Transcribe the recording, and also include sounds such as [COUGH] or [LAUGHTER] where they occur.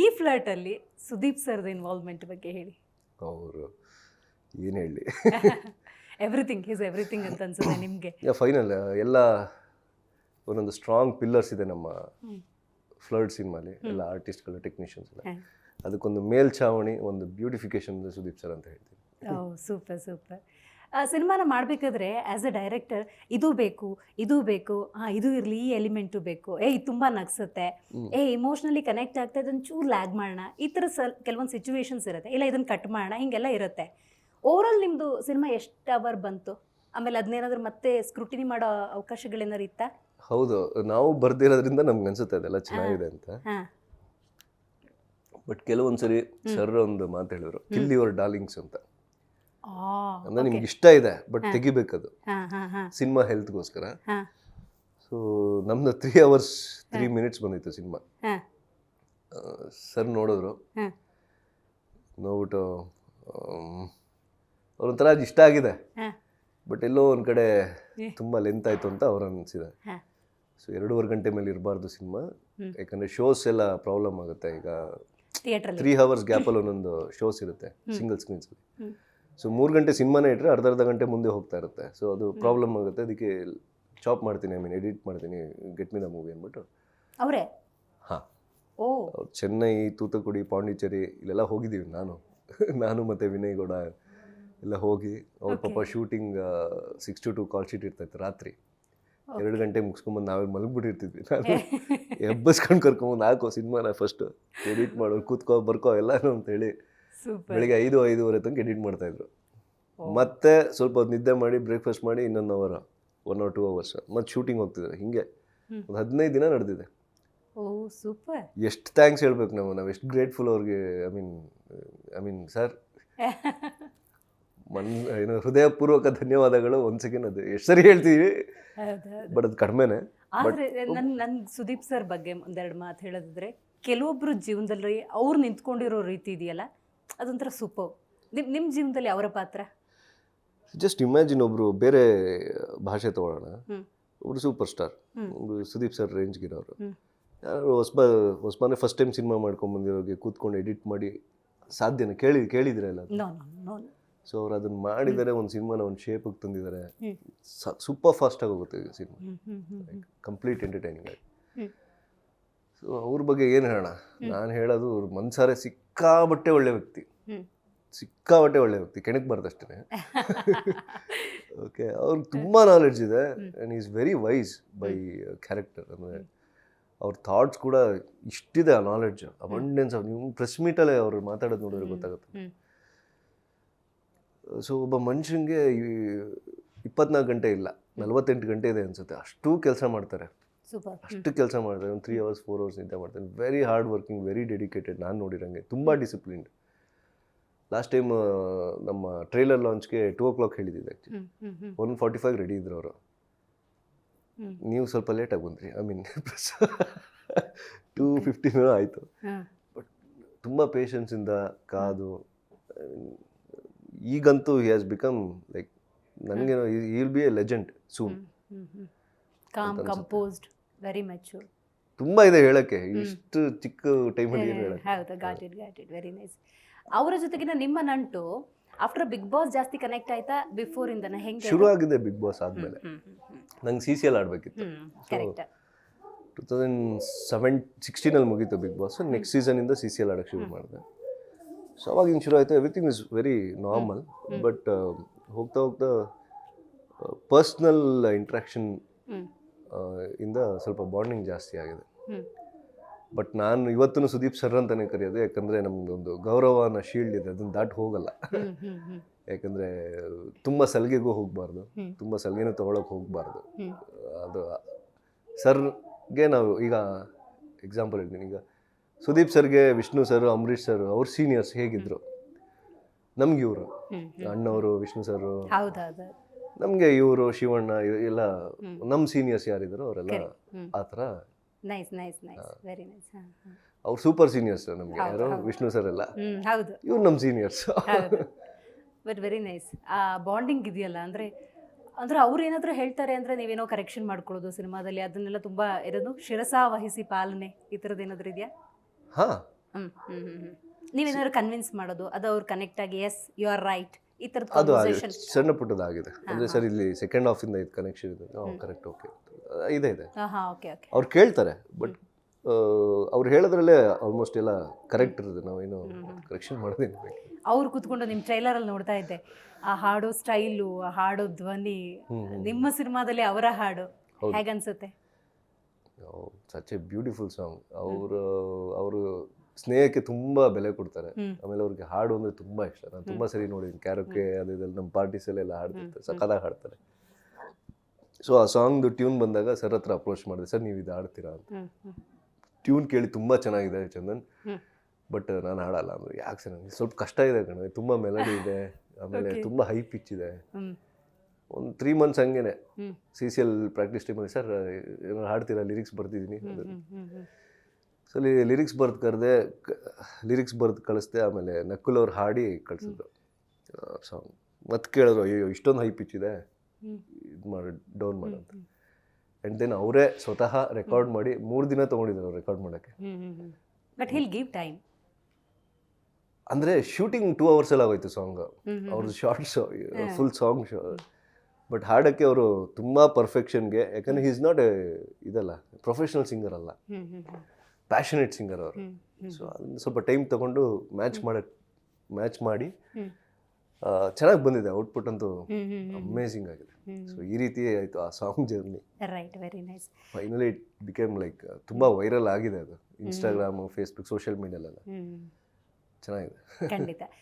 ಈ ಫ್ಲರ್ಟ್ ಅಲ್ಲಿ ಸುದೀಪ್ ಸರ್ದ ಇನ್ವಾಲ್ವ್ಮೆಂಟ್ ಬಗ್ಗೆ ಹೇಳಿ. ಅವರು ಏನು ಹೇಳಿ? ಎವ್ರಿಥಿಂಗ್ ಈಸ್ ಎವ್ರಿಥಿಂಗ್ ಅಂತ ಅನ್ಸುತ್ತೆ ನಿಮಗೆ. ಫೈನಲ್ ಎಲ್ಲ ಒಂದೊಂದು ಸ್ಟ್ರಾಂಗ್ ಪಿಲ್ಲರ್ಸ್ ಇದೆ ನಮ್ಮ ಫ್ಲಡ್ ಫ್ಲರ್ಡ್ ಸಿನಿಮಾಲಿ ಎಲ್ಲ ಆರ್ಟಿಸ್ಟ್ಗಳು ಟೆಕ್ನಿಷಿಯನ್ಸ್ ಎಲ್ಲ. ಅದಕ್ಕೊಂದು ಮೇಲ್ಛಾವಣಿ ಒಂದು ಬ್ಯೂಟಿಫಿಕೇಶನ್ ಸುದೀಪ್ ಸರ್ ಅಂತ ಹೇಳ್ತೀನಿ. ಸೂಪರ್ ಸೂಪರ್ ಸಿನಿಮಾನ ಮಾಡಬೇಕಾದ್ರೆ ಆ್ಯಸ್ ಅ ಡೈರೆಕ್ಟರ್ ಇದು ಬೇಕು ಇದು ಬೇಕು ಹಾಂ ಇದು ಇರಲಿ ಈ ಎಲಿಮೆಂಟು ಬೇಕು. ಏ ಇದು ತುಂಬ ನಗ್ಸುತ್ತೆ. ಏ ಇಮೋಷ್ನಲಿ ಕನೆಕ್ಟ್ ಆಗ್ತಾ ಇದನ್ನು ಚೂರು ಲ್ಯಾಗ್ ಮಾಡೋಣ ಈ ಥರ ಸಲ್ ಕೆಲವೊಂದು ಸಿಚುವೇಶನ್ಸ್ ಇರುತ್ತೆ. ಇಲ್ಲ ಇದನ್ನು ಕಟ್ ಮಾಡೋಣ ಹಿಂಗೆಲ್ಲ ಇರುತ್ತೆ. ಓವರಾಲ್ ನಿಮ್ಮದು ಸಿನಿಮಾ ಎಷ್ಟು ಅವರ್ ಬಂತು? ಆಮೇಲೆ ಅದನ್ನೇನಾದರೂ ಮತ್ತೆ ಸ್ಕ್ರೂಟಿನಿ ಮಾಡೋ ಅವಕಾಶಗಳೇನಾದ್ರು ಇತ್ತಾ? ಹೌದು. ನಾವು ಬರ್ದಿರೋದ್ರಿಂದ ನಮ್ಗೆ ಅನ್ಸುತ್ತೆ ಅದೆಲ್ಲ ಚೆನ್ನಾಗಿದೆ ಅಂತ. ಬಟ್ ಕೆಲವೊಂದ್ಸರಿ ಸರ್ ಒಂದು ಮಾತು ಹೇಳಿದ್ರು. ಕಿಲ್ ಯುವರ್ ಡಾರ್ಲಿಂಗ್ಸ್ ಅಂತ. ಅಂದ್ರೆ ನಿಮ್ಗೆ ಇಷ್ಟ ಇದೆ ಬಟ್ ತೆಗಿಬೇಕದು. ಸಿನಿಮಾ ಹೆಲ್ತ್ಗೋಸ್ಕರ. ಸೊ ನಮ್ದು ತ್ರೀ ಅವರ್ಸ್ ತ್ರೀ ಮಿನಿಟ್ಸ್ ಬಂದಿತ್ತು ಸಿನಿಮಾ. ಸರ್ ನೋಡಿದ್ರು. ನೋಡ್ಬಿಟ್ಟು ಅವ್ರೊಂಥರ ಇಷ್ಟ ಆಗಿದೆ. ಬಟ್ ಎಲ್ಲೋ ಒಂದು ಕಡೆ. ತುಂಬ ಲೆಂತ್ ಆಯಿತು ಅಂತ ಅವ್ರು ಅನಿಸಿದೆ ಸೊ ಎರಡೂವರೆ ಗಂಟೆ ಮೇಲೆ ಇರಬಾರ್ದು ಸಿನಿಮಾ. ಯಾಕಂದರೆ ಶೋಸ್ ಎಲ್ಲ ಪ್ರಾಬ್ಲಮ್ ಆಗುತ್ತೆ. ಈಗ ತ್ರೀ ಅವರ್ಸ್ ಗ್ಯಾಪಲ್ಲಿ ಒಂದೊಂದು ಶೋಸ್ ಇರುತ್ತೆ ಸಿಂಗಲ್ ಸ್ಕ್ರೀನ್ಸಲ್ಲಿ. ಸೊ ಮೂರು ಗಂಟೆ ಸಿನಿಮಾನೇ ಇಟ್ಟರೆ ಅರ್ಧ ಅರ್ಧ ಗಂಟೆ ಮುಂದೆ ಹೋಗ್ತಾ ಇರುತ್ತೆ. ಸೊ ಅದು ಪ್ರಾಬ್ಲಮ್ ಆಗುತ್ತೆ. ಅದಕ್ಕೆ ಚಾಪ್ ಮಾಡ್ತೀನಿ ಐ ಮೀನ್ ಎಡಿಟ್ ಮಾಡ್ತೀನಿ ಗೆಟ್ ಮಿ ದ ಮೂವಿ ಅಂದ್ಬಿಟ್ಟು. ಅವರೇ? ಹಾಂ. ಚೆನ್ನೈ ತೂತುಕುಡಿ ಪಾಂಡಿಚೇರಿ ಇಲ್ಲೆಲ್ಲ ಹೋಗಿದ್ದೀವಿ ನಾನು. [LAUGHS] ನಾನು ಮತ್ತು ವಿನಯ್ ಗೌಡ ಎಲ್ಲ ಹೋಗಿ ಅವ್ರ ಪಾಪ shooting six to two call sheet ಇರ್ತಾಯಿತ್ತು ರಾತ್ರಿ. ಎರಡು ಗಂಟೆ ಮುಗಿಸ್ಕೊಂಬಂದು ನಾವೇ ಮಲಗ್ಬಿಟ್ಟಿರ್ತಿದ್ವಿ. [LAUGHS] ನಾನು ಎಬ್ಬಸ್ಕೊಂಡು ಕರ್ಕೊಂಬಂದು ಹಾಕೋ ಸಿನಿಮಾನ ಫಸ್ಟು ಎಡಿಟ್ ಮಾಡೋ ಕೂತ್ಕೋ ಬರ್ಕೋ ಎಲ್ಲಾನು ಅಂತೇಳಿ ಬೆಳಿಗ್ಗೆ ಐದು ಐದೂವರೆ ತನಕ ಎಡಿಟ್ ಮಾಡ್ತಾ ಇದ್ರು. ಮತ್ತೆ ಸ್ವಲ್ಪ ಹೊತ್ತು ನಿದ್ದೆ ಮಾಡಿ ಬ್ರೇಕ್ಫಾಸ್ಟ್ ಮಾಡಿ ಇನ್ನೊಂದು hour one or two hours ಮತ್ತೆ ಶೂಟಿಂಗ್ ಹೋಗ್ತಿದ್ರು ಹಿಂಗೆ. ಒಂದು ಹದಿನೈದು ದಿನ ನಡೆದಿದೆ. ಸೂಪರ್ ಎಷ್ಟು ಥ್ಯಾಂಕ್ಸ್ ಹೇಳ್ಬೇಕು ನಾವು ನಾವು ಎಷ್ಟು ಗ್ರೇಟ್ಫುಲ್ ಅವ್ರಿಗೆ I mean I mean sir Mann ಏನು ಹೃದಯಪೂರ್ವಕ ಧನ್ಯವಾದಗಳು ಒಂದು ಸೆಕೆಂಡ್ ಅದು. ಎಷ್ಟು ಸರಿ ಹೇಳ್ತೀವಿ. ಬಟ್ ಅದು ಕಡಿಮೆನೆ. ಆದರೆ ನನ್ ನನ್ ಸುದೀಪ್ ಸರ್ ಬಗ್ಗೆ ಒಂದೆರಡು ಮಾತು ಹೇಳೋದಿದ್ರೆ ಕೆಲವೊಬ್ಬರು ಜೀವನದಲ್ಲಿ ಅವ್ರು ನಿಂತ್ಕೊಂಡಿರೋ ರೀತಿ ಇದೆಯಲ್ಲ? ಅದೊಂಥರ ಸೂಪರ್ ನಿಮ್ಮ ನಿಮ್ಮ ಜೀವನದಲ್ಲಿ ಅವರ ಪಾತ್ರ? ಜಸ್ಟ್ ಇಮ್ಯಾಜಿನ್ ಒಬ್ಬರು ಬೇರೆ ಭಾಷೆ ತಗೊಳ್ಳೋಣ. ಒಬ್ಬರು ಒಬ್ರು ಸೂಪರ್ ಸ್ಟಾರ್. ಒಬ್ರು ಸುದೀಪ್ ಸರ್ ರೇಂಜ್ಗಿರೋರು. ಯಾರು ಹೊಸಬ ಹೊಸ್ಬಾನೆ ಫಸ್ಟ್ ಟೈಮ್ ಸಿನಿಮಾ ಮಾಡ್ಕೊಂಬಂದಿರೋರಿಗೆ ಕೂತ್ಕೊಂಡು ಎಡಿಟ್ ಮಾಡಿ ಸಾಧ್ಯನ ಕೇಳಿ ಕೇಳಿದಿರಲ್ಲ ಸೊ ಅವ್ರು ಅದನ್ನ ಮಾಡಿದರೆ ಒಂದು ಸಿನಿಮಾನ ಒಂದು ಶೇಪಿಗೆ ತಂದಿದ್ದಾರೆ. ಸೂಪರ್ ಸೂಪರ್ ಆಗಿ ಹೋಗುತ್ತೆ ಈ ಸಿನಿಮಾ. ಕಂಪ್ಲೀಟ್ ಎಂಟರ್ಟೈನಿಂಗ್ ಆಗಿ. ಸೊ ಅವ್ರ ಬಗ್ಗೆ ಏನು ಹೇಳೋಣ? ನಾನು ಹೇಳೋದು ಅವ್ರ ಮನ್ಸಾರೆ ಸಿಕ್ಕಾಬಟ್ಟೆ ಒಳ್ಳೆ ವ್ಯಕ್ತಿ. ಸಿಕ್ಕಾಬಟ್ಟೆ ಒಳ್ಳೆ ವ್ಯಕ್ತಿ. ಕೆಣಕ್ ಅಷ್ಟೇ ಓಕೆ ಅವ್ರಿಗೆ ತುಂಬ ನಾಲೆಡ್ಜ್ ಇದೆ and is very wise by character ಅಂದರೆ ಅವ್ರ ಥಾಟ್ಸ್ ಕೂಡ ಇಷ್ಟಿದೆ ಆ ನಾಲೆಡ್ಜ್ ಅಬಂಡೆನ್ಸ್ ಆಫ್ ನೀವು ಪ್ರೆಸ್ ಮೀಟಲ್ಲೇ ಅವ್ರು ಮಾತಾಡೋದು ನೋಡಿದ್ರೆ ಗೊತ್ತಾಗುತ್ತೆ. ಸೊ ಒಬ್ಬ ಮನುಷ್ಯನಿಗೆ ಇಪ್ಪತ್ನಾಲ್ಕು ಗಂಟೆ ಇಲ್ಲ ನಲವತ್ತೆಂಟು ಗಂಟೆ ಇದೆ ಅನ್ಸುತ್ತೆ. ಅಷ್ಟು ಕೆಲಸ ಮಾಡ್ತಾರೆ. ಸೂಪರ್ ಅಷ್ಟು ಕೆಲಸ ಮಾಡ್ತಾರೆ ಒಂದು ತ್ರೀ ಅವರ್ಸ್ ಫೋರ್ ಅವರ್ಸ್ ನಿಂತ ಮಾಡ್ತಾರೆ very hard working very dedicated ನಾನು ನೋಡಿರಂಗೆ ತುಂಬ ಡಿಸಿಪ್ಲಿನ್ಡ್ ಲಾಸ್ಟ್ ಟೈಮ್ ನಮ್ಮ ಟ್ರೈಲರ್ ಲಾಂಚ್ಗೆ ಟೂ ಓ ಕ್ಲಾಕ್ ಹೇಳಿದ್ದೆ actually one forty five ready ಇದ್ರು ಅವರು. ನೀವು ಸ್ವಲ್ಪ ಲೇಟಾಗಿ ಬಂದ್ರಿ ಐ ಮೀನ್ ಟೂ ಫಿಫ್ಟೀನೂ ಆಯಿತು. ಬಟ್ ತುಂಬ ಪೇಷನ್ಸಿಂದ ಕಾದು ಈಗಂತೂ ಹಿ ಹ್ಯಾಸ್ ಬಿಕಮ್ ಲೈಕ್ ನನಗೇನೋ will be a legend soon calm composed very mature ತುಂಬ ಇದೆ ಹೇಳಕ್ಕೆ. ಇಷ್ಟು ಚಿಕ್ಕ ಟೈಮಲ್ಲಿ ಏನು ಹೌದು got it got it very nice ಅವರ ಜೊತೆಗಿನ ನಿಮ್ಮ ನಂಟು ಆಫ್ಟರ್ ಬಿಗ್ ಬಾಸ್ ಜಾಸ್ತಿ ಕನೆಕ್ಟ್ ಆಯ್ತಾ? ಬಿಫೋರ್ ಇಂದನ ಹೆಂಗೆ ಶುರು ಆಗಿದೆ ಬಿಗ್ ಬಾಸ್ ಆದಮೇಲೆ. ನಂಗೆ ಸಿ ಸಿ ಎಲ್ ಆಡಬೇಕಿತ್ತು. ಕರೆಕ್ಟ್ ಟು ತೌಸಂಡ್ ಸೆವೆನ್ ಸಿಕ್ಸ್ಟೀನಲ್ಲಿ ಮುಗೀತು ಬಿಗ್ ಬಾಸ್ ನೆಕ್ಸ್ಟ್ ಸೀಸನಿಂದ ಸಿ ಸಿ ಎಲ್ ಆಡೋಕ್ಕೆ ಶುರು ಮಾಡಿದೆ. ಸೊ ಅವಾಗ ಹಿಂಗೆ ಶುರು ಆಯಿತು. Everything is very normal but ಹೋಗ್ತಾ ಹೋಗ್ತಾ ಪರ್ಸ್ನಲ್ ಇಂಟ್ರಾಕ್ಷನ್ ಇಂದ ಸ್ವಲ್ಪ ಬಾಂಡಿಂಗ್ ಜಾಸ್ತಿ ಆಗಿದೆ. ಬಟ್ ನಾನು ಇವತ್ತೂ ಸುದೀಪ್ ಸರ್ ಅಂತಲೇ ಕರೆಯೋದು ಯಾಕಂದರೆ ನಮ್ಮದೊಂದು ಗೌರವನ ಶೀಲ್ಡ್ ಇದೆ ಅದನ್ನು ದಾಟಿ ಹೋಗಲ್ಲ. ಯಾಕಂದರೆ ತುಂಬ ಸಲಿಗೆಗೂ ಹೋಗಬಾರ್ದು. ತುಂಬ ಸಲಿಗೆನೂ ತೊಗೊಳಕ್ಕೆ ಹೋಗಬಾರ್ದು. ಅದು ಸರ್ಗೆ ನಾವು ಈಗ ಎಕ್ಸಾಂಪಲ್ ಹೇಳ್ತೀನಿ. ಈಗ ಸುದೀಪ್ ಸರ್ಗೆ ವಿಷ್ಣು ಸರ್ ಅಂಬರೀಷ್ ಸರ್ ಅವ್ರ ಸೀನಿಯರ್ಸ್ ಹೇಗಿದ್ರು? ನಮ್ಗೆ ಇವರು. ಅಣ್ಣವರು ವಿಷ್ಣು ಸರ್ ನಮಗೆ ಇವರು ಶಿವಣ್ಣ ಎಲ್ಲ. ನಮ್ಮ ಸೀನಿಯರ್ಸ್ ಯಾರಿದ್ರು ಅವರೆಲ್ಲ ಆತರ ಆ ಥರ nice nice nice very nice ಅವ್ರು ಸೂಪರ್ ಸೀನಿಯರ್ಸ್ ನಮಗೆ ಯಾರು ವಿಷ್ಣು ಸರ್ ಎಲ್ಲ. ಹೌದು. ಇವ್ರು ನಮ್ಮ ಸೀನಿಯರ್ಸ್ ಬಟ್ ವೆರಿ ನೈಸ್ ಆ ಬಾಂಡಿಂಗ್ ಇದೆಯಲ್ಲ ಅಂದರೆ ಅಂದ್ರೆ ಅವ್ರು ಏನಾದರೂ ಹೇಳ್ತಾರೆ ಅಂದ್ರೆ ನೀವೇನೋ ಕರೆಕ್ಷನ್ ಮಾಡ್ಕೊಳ್ಳೋದು ಸಿನಿಮಾದಲ್ಲಿ ಅದನ್ನೆಲ್ಲ ತುಂಬಾ ಇರೋದು ಶಿರಸಾ ವಹಿಸಿ ಪಾಲನೆ ಈ ಥರದ್ದು ಏನಾದರೂ ಇದೆಯಾ? ಹಾಂ. ಹ್ಞೂ ಹ್ಞೂ ಹ್ಞೂ. ನೀವೇನಾದ್ರು ಕನ್ವಿನ್ಸ್ ಮಾಡೋದು ಅದು ಅವ್ರು ಕನೆಕ್ಟ್ ಆಗಿ ಎಸ್ ಯು ಆರ್ ರೈಟ್ ಈ ಥರದ ಅದು ಆಗಿದೆ ಸಣ್ಣ ಪುಟ್ಟದಾಗಿದೆ. ಅಂದರೆ ಸರ್ ಇಲ್ಲಿ ಸೆಕೆಂಡ್ ಹಾಫಿಂದ ಇದು ಕನೆಕ್ಷನ್ ಇದೆ. ಕರೆಕ್ಟ್ ಓಕೆ ಇದೆ ಇದೆ. ಹಾಂ ಓಕೆ ಓಕೆ ಅವ್ರು ಕೇಳ್ತಾರೆ ಬಟ್ ಅವ್ರು ಹೇಳೋದ್ರಲ್ಲೇ ಆಲ್ಮೋಸ್ಟ್ ಎಲ್ಲ ಕರೆಕ್ಟ್ ಇರುತ್ತೆ ನಾವೇನು ಕರೆಕ್ಷನ್ ಮಾಡೋದೇನು ಬೇಕು ಅವ್ರು ಕುತ್ಕೊಂಡು ನಿಮ್ಮ ಟ್ರೈಲರಲ್ಲಿ ನೋಡ್ತಾ ಇದ್ದೆ. ಆ ಹಾಡೋ ಸ್ಟೈಲು ಆ ಹಾಡೋ ಧ್ವನಿ. ನಿಮ್ಮ ಸಿನಿಮಾದಲ್ಲಿ ಅವರ ಹಾಡು. ಹೇಗನ್ಸುತ್ತೆ? ಸಚ್ ಎ ಬ್ಯೂಟಿಫುಲ್ ಸಾಂಗ್ ಅವರು ಅವರು ಸ್ನೇಹಕ್ಕೆ ತುಂಬ ಬೆಲೆ ಕೊಡ್ತಾರೆ. ಆಮೇಲೆ ಅವ್ರಿಗೆ ಹಾಡು ಅಂದರೆ ತುಂಬ ಇಷ್ಟ. ನಾನು ತುಂಬ ಸರಿ ನೋಡಿದ್ದೀನಿ ಕ್ಯಾರೋಕೆ ಅದು ಇದೆಲ್ಲ ನಮ್ಮ ಪಾರ್ಟೀಸಲ್ಲೆಲ್ಲ ಹಾಡ್ತಿರ್ತಾರೆ ಸಖತ್ತಾಗಿ ಹಾಡ್ತಾರೆ. ಸೊ ಆ ಸಾಂಗ್ದು ಟ್ಯೂನ್ ಬಂದಾಗ ಸರ್ ಹತ್ರ ಅಪ್ರೋಚ್ ಮಾಡಿದೆ ಸರ್ ನೀವು ಇದು ಹಾಡ್ತೀರಾ? ಅಂತ. ಟ್ಯೂನ್ ಕೇಳಿ ತುಂಬ ಚೆನ್ನಾಗಿದೆ ಚಂದನ್. ಬಟ್ ನಾನು ಹಾಡಲ್ಲ ಅಂದ್ರೆ ಯಾಕೆ ಸರ್ ನನಗೆ ಸ್ವಲ್ಪ ಕಷ್ಟ ಇದೆ ಕಣ ತುಂಬ ಮೆಲಡಿ ಇದೆ ಆಮೇಲೆ. ತುಂಬ ಹೈ ಪಿಚ್ ಇದೆ. ಒಂದು ತ್ರೀ ಮಂತ್ಸ್ ಹಂಗೇನೆ. ಸಿ ಸಿ ಎಲ್ ಪ್ರಾಕ್ಟೀಸ್ ಟೈಮಲ್ಲಿ ಸರ್ ಏನಾದ್ರು ಹಾಡ್ತೀರಾ? ಲಿರಿಕ್ಸ್ ಬರ್ತಿದ್ದೀನಿ ಸೊ ಲಿರಿಕ್ಸ್ ಬರೆದು ಕರೆದೆ ಲಿರಿಕ್ಸ್ ಬರೆದು ಕಳಿಸ್ದೆ ಆಮೇಲೆ ನಕುಲ್ [LAUGHS] ಅವ್ರು ಹಾಡಿ ಕಳಿಸಿದ್ರು. ಸಾಂಗ್ ಮತ್ತೆ ಕೇಳಿದ್ರು ಅಯ್ಯೋ ಇಷ್ಟೊಂದು ಹೈ ಪಿಚ್ ಇದೆ. ಇದು ಮಾಡಿ ಡೌನ್ ಮಾಡು ಅಂತ. ಹ್ಮ್ ಆ್ಯಂಡ್ ದೆನ್ ಅವರೇ ಸ್ವತಃ ರೆಕಾರ್ಡ್ ಮಾಡಿ ಮೂರು ದಿನ ತೊಗೊಂಡಿದ್ರು ರೆಕಾರ್ಡ್ ಮಾಡೋಕ್ಕೆ. ಬಟ್ ಹಿಲ್ ಗಿವ್ ಟೈಮ್ ಅಂದರೆ ಶೂಟಿಂಗ್ ಟೂ ಅವರ್ಸಲ್ಲಿ ಆಗೋಯ್ತು ಸಾಂಗ್ ಅವ್ರದ್ದು short full song show but ಹಾಡೋಕ್ಕೆ ಅವರು ತುಂಬ ಪರ್ಫೆಕ್ಷನ್ಗೆ ಯಾಕಂದರೆ ಈಸ್ ನಾಟ್ ಇದಲ್ಲ ಪ್ರೊಫೆಷ್ನಲ್ ಸಿಂಗರ್ ಅಲ್ಲ. ಪ್ಯಾಷನೇಟ್ ಸಿಂಗರ್ ಅವರು. ಸೊ ಅದನ್ನ ಸ್ವಲ್ಪ ಟೈಮ್ ತಗೊಂಡು ಮ್ಯಾಚ್ ಮಾಡಕ್ಕೆ ಮ್ಯಾಚ್ ಮಾಡಿ ಚೆನ್ನಾಗಿ ಬಂದಿದೆ. ಔಟ್ಪುಟ್ ಅಂತೂ ಅಮೇಝಿಂಗ್ ಆಗಿದೆ. ಸೊ ಈ ರೀತಿ ಆಯಿತು ಆ song journey right very nice finally it became like ತುಂಬ ವೈರಲ್ ಆಗಿದೆ ಅದು. ಇನ್ಸ್ಟಾಗ್ರಾಮ್ ಫೇಸ್ಬುಕ್ ಸೋಷಿಯಲ್ ಮೀಡಿಯಾಲೆಲ್ಲ ಚೆನ್ನಾಗಿದೆ. ಖಂಡಿತ. [LAUGHS]